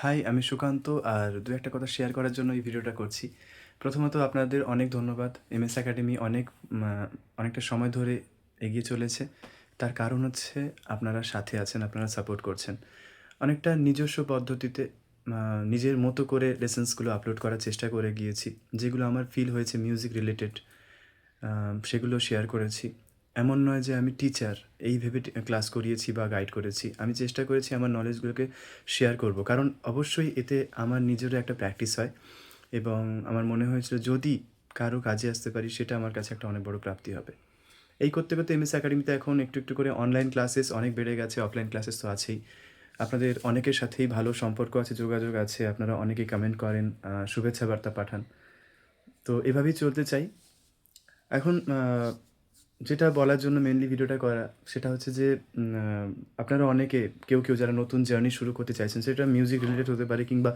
High আমি সুকান্ত, আর দু একটা কথা শেয়ার করার জন্য এই ভিডিওটা করছি। প্রথমত আপনাদের অনেক ধন্যবাদ। এম এস একাডেমি অনেক অনেকটা সময় ধরে এগিয়ে চলেছে। তার কারণ হচ্ছে আপনারা সাথে আছেন, আপনারা সাপোর্ট করছেন। অনেকটা নিজস্ব পদ্ধতিতে নিজের মতো করে লেসেন্সগুলো আপলোড করার চেষ্টা করে গিয়েছি। যেগুলো আমার ফিল হয়েছে মিউজিক রিলেটেড সেগুলো শেয়ার করেছি। এমন নয় যে আমি টিচার এই ভেবে ক্লাস করিয়েছি বা গাইড করেছি। আমি চেষ্টা করেছি আমার নলেজগুলোকে শেয়ার করব। কারণ অবশ্যই এতে আমার নিজেরও একটা প্র্যাকটিস হয় এবং আমার মনে হয়েছিল যদি কারও কাজে আসতে পারি, সেটা আমার কাছে একটা অনেক বড় প্রাপ্তি হবে। এই করতে করতে এমএস একাডেমিতে এখন একটু একটু করে অনলাইন ক্লাসেস অনেক বেড়ে গেছে অফলাইন ক্লাসেস তো আছেই। আপনাদের অনেকের সাথেই ভালো সম্পর্ক আছে, যোগাযোগ আছে, আপনারা অনেকেই কমেন্ট করেন শুভেচ্ছা বার্তা পাঠান। তো এভাবেই চলতে চাই। এখন যেটা বলার জন্য মেনলি ভিডিওটা করা, সেটা হচ্ছে যে আপনারা অনেকে, কেউ কেউ যারা নতুন জার্নি শুরু করতে চাইছেন, সেটা মিউজিক রিলেটেড হতে পারে কিংবা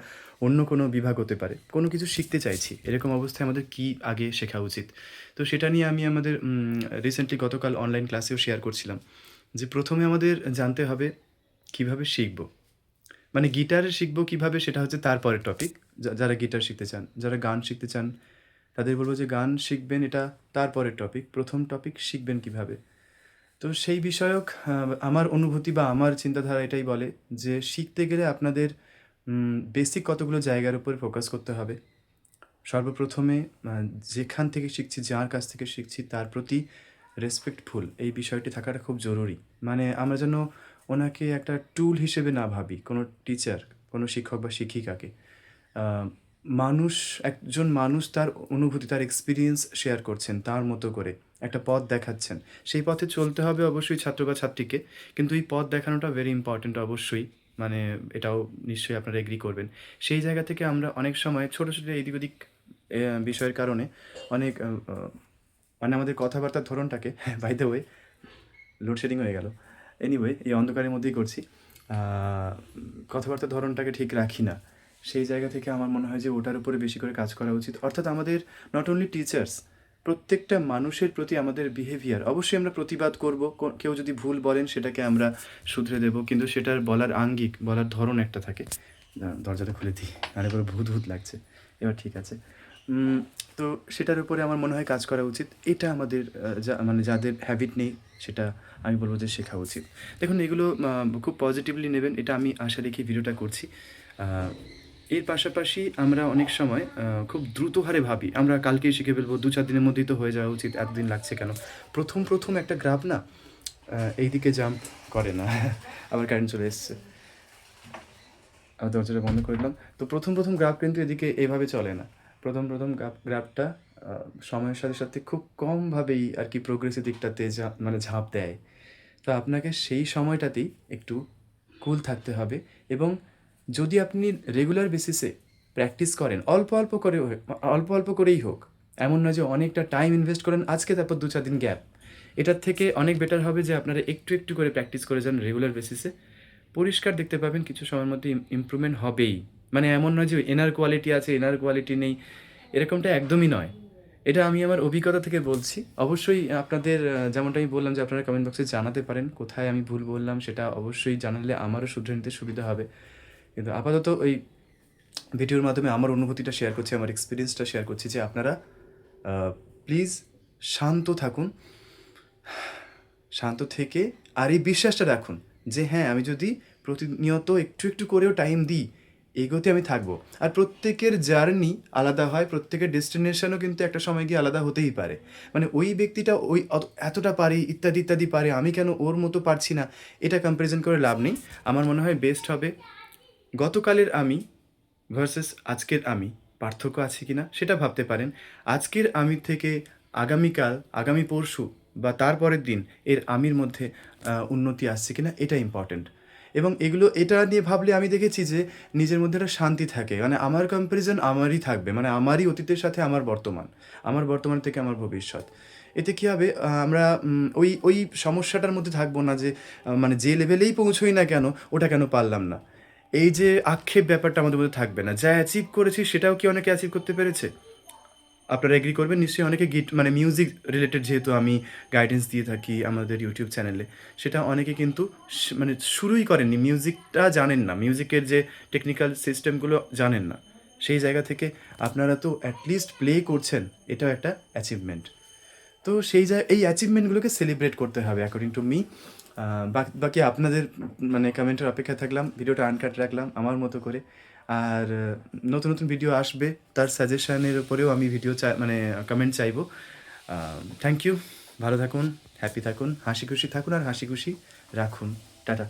অন্য কোনো বিভাগ হতে পারে, কোনো কিছু শিখতে চাইছি, এরকম অবস্থায় আমাদের কি আগে শেখা উচিত? তো সেটা নিয়ে আমি আমাদের রিসেন্টলি গতকাল অনলাইন ক্লাসেও শেয়ার করছিলাম, যে প্রথমে আমাদের জানতে হবে কীভাবে শিখব। মানে গিটার শিখব কীভাবে সেটা হচ্ছে তারপরের টপিক যারা গিটার শিখতে চান, যারা গান শিখতে চান তাদের বলব যে গান শিখবেন, এটা তারপরের টপিক প্রথম টপিক শিখবেন কীভাবে? তো সেই বিষয়ক আমার অনুভূতি বা আমার চিন্তাধারা এটাই বলে যে শিখতে গেলে আপনাদের বেসিক কতগুলো জায়গার উপর ফোকাস করতে হবে। সর্বপ্রথমে যেখান থেকে শিখছি, যার কাছ থেকে শিখছি, তার প্রতি রেসপেক্টফুল এই বিষয়টি থাকাটা খুব জরুরি। মানে আমরা যেন ওনাকে একটা টুল হিসেবে না ভাবি, কোনো টিচার কোনো শিক্ষক বা শিক্ষিকাকে। মানুষ, একজন মানুষ তার অনুভূতি, তার এক্সপিরিয়েন্স শেয়ার করছেন, তার মতো করে। একটা পথ দেখাচ্ছেন। সেই পথে চলতে হবে অবশ্যই ছাত্র বা ছাত্রীকে, কিন্তু এই পথ দেখানোটা ভেরি ইম্পর্ট্যান্ট অবশ্যই। মানে এটাও নিশ্চয়ই আপনারা এগ্রি করবেন। সেই জায়গা থেকে আমরা অনেক সময় ছোটো ছোটো এদিক ওদিক বিষয়ের কারণে অনেক মানে আমাদের কথাবার্তার ধরনটাকে by the way load shedding হয়ে গেল। এনিওয়ে এই অন্ধকারের মধ্যেই করছি। কথাবার্তার ধরনটাকে ঠিক রাখি না। সেই জায়গা থেকে আমার মনে হয় যে ওটার উপরে বেশি করে কাজ করা উচিত। অর্থাৎ আমাদের নট অনলি টিচার্স প্রত্যেকটা মানুষের প্রতি আমাদের বিহেভিয়ার অবশ্যই আমরা প্রতিবাদ করব। কেউ যদি ভুল বলেন সেটাকে আমরা শুধরে দেব, কিন্তু সেটার বলার আঙ্গিক, বলার ধরন একটা থাকে। দরজাটা খুলে দিই আর এবার ভূত ভূত লাগছে। এবার ঠিক আছে। তো সেটার উপরে আমার মনে হয় কাজ করা উচিত। এটা আমাদের যা মানে যাদের হ্যাবিট নেই, সেটা আমি বলব যে শেখা উচিত। দেখুন, এগুলো খুব পজিটিভলি নেবেন। এটা আমি আশা রেখে ভিডিওটা করছি। এর পাশাপাশি আমরা অনেক সময় খুব দ্রুত হারে ভাবি, আমরা কালকেই শিখে ফেলব, দু চার দিনের মধ্যেই তো হয়ে যাওয়া উচিত, এতদিন লাগছে কেন? প্রথম প্রথম একটা গ্রাফ না এইদিকে জাম্প করে না, আবার কারেন্ট চলে এসছে। আবার দরজাটা বন্ধ করে দিলাম। তো প্রথম প্রথম গ্রাফ কিন্তু এদিকে এভাবে চলে না। প্রথম প্রথম গ্রাফ গ্রাফটা সময়ের সাথে সাথে খুব কমভাবেই আর কি প্রোগ্রেসের দিকটাতে মানে ঝাঁপ দেয়। তো আপনাকে সেই সময়টাতেই একটু কুল থাকতে হবে এবং যদি আপনি রেগুলার বেসিসে প্র্যাকটিস করেন, অল্প অল্প করে অল্প অল্প করেই হোক, এমন নয় যে অনেকটা টাইম ইনভেস্ট করেন, আজকে তারপর দু চার দিন গ্যাপ এটার থেকে অনেক বেটার হবে যে আপনারা একটু একটু করে প্র্যাকটিস করে যান রেগুলার বেসিসে পরিষ্কার দেখতে পাবেন কিছু সময়ের মধ্যে ইমপ্রুভমেন্ট হবেই। মানে এমন নয় যে এনার কোয়ালিটি আছে এনার কোয়ালিটি নেই, এরকমটা একদমই নয়। এটা আমি আমার অভিজ্ঞতা থেকে বলছি। অবশ্যই আপনাদের, যেমনটা আমি বললাম যে আপনারা কমেন্ট বক্সে জানাতে পারেন, কোথায় আমি ভুল বললাম সেটা অবশ্যই জানালে আমারও শুধরে নিতে সুবিধা হবে। কিন্তু আপাতত ওই ভিডিওর মাধ্যমে আমার অনুভূতিটা শেয়ার করছি, আমার এক্সপিরিয়েন্সটা শেয়ার করছি যে আপনারা প্লিজ শান্ত থাকুন। শান্ত থেকে আর এই বিশ্বাসটা রাখুন যে হ্যাঁ আমি যদি প্রতিনিয়ত একটু একটু করেও টাইম দিই, এগোতে আমি থাকব। আর প্রত্যেকের জার্নি আলাদা হয়, প্রত্যেকের ডেস্টিনেশনও কিন্তু একটা সময় গিয়ে আলাদা হতেই পারে। মানে ওই ব্যক্তিটা ওই এতটা পারে, ইত্যাদি ইত্যাদি পারে, আমি কেন ওর মতো পারছি না, এটা কম্প্যারিজন করে লাভ নেই। আমার মনে হয় বেস্ট হবে গতকালের আমি ভার্সেস আজকের আমি, পার্থক্য আছে কি না সেটা ভাবতে পারেন। আজকের আমি থেকে আগামীকাল, আগামী পরশু বা তারপরের দিন এর আমির মধ্যে উন্নতি আসছে কিনা এটা ইম্পর্ট্যান্ট এবং এগুলো, এটা নিয়ে ভাবলে আমি দেখেছি যে নিজের মধ্যে একটা শান্তি থাকে। মানে আমার কম্প্যারিজন আমারই থাকবে। মানে আমারই অতীতের সাথে আমার বর্তমান। আমার বর্তমান থেকে আমার ভবিষ্যৎ। এতে কী হবে? আমরা ওই ওই সমস্যাটার মধ্যে থাকব না যে মানে যে লেভেলেই পৌঁছোই না কেন, ওটা কেন পারলাম না। এই যে আক্ষেপ ব্যাপারটা আমাদের মধ্যে থাকবে না, যা অ্যাচিভ করেছি সেটাও কি অনেকে অ্যাচিভ করতে পেরেছে? আপনারা এগ্রি করবেন? নিশ্চয়ই অনেকে গিট মানে মিউজিক রিলেটেড যেহেতু আমি গাইডেন্স দিয়ে থাকি আমাদের ইউটিউব চ্যানেলে সেটা অনেকে কিন্তু মানে শুরুই করেননি। মিউজিকটা জানেন না মিউজিকের যে টেকনিক্যাল সিস্টেমগুলো জানেন না। সেই জায়গা থেকে আপনারা তো অ্যাটলিস্ট প্লে করছেন, এটাও একটা অ্যাচিভমেন্ট তো সেই এই অ্যাচিভমেন্টগুলোকে সেলিব্রেট করতে হবে অ্যাকর্ডিং টু মি বাকি আপনাদের মানে কমেন্টের অপেক্ষা থাকলাম, ভিডিওটা আনকাট রাখলাম, আমার মতো করে। আর নতুন নতুন ভিডিও আসবে, তার সাজেশানের উপরেও আমি ভিডিও চাই মানে কমেন্ট চাইব। থ্যাংক ইউ ভালো থাকুন হ্যাপি থাকুন, হাসি খুশি থাকুন আর হাসি খুশি রাখুন। টাটা।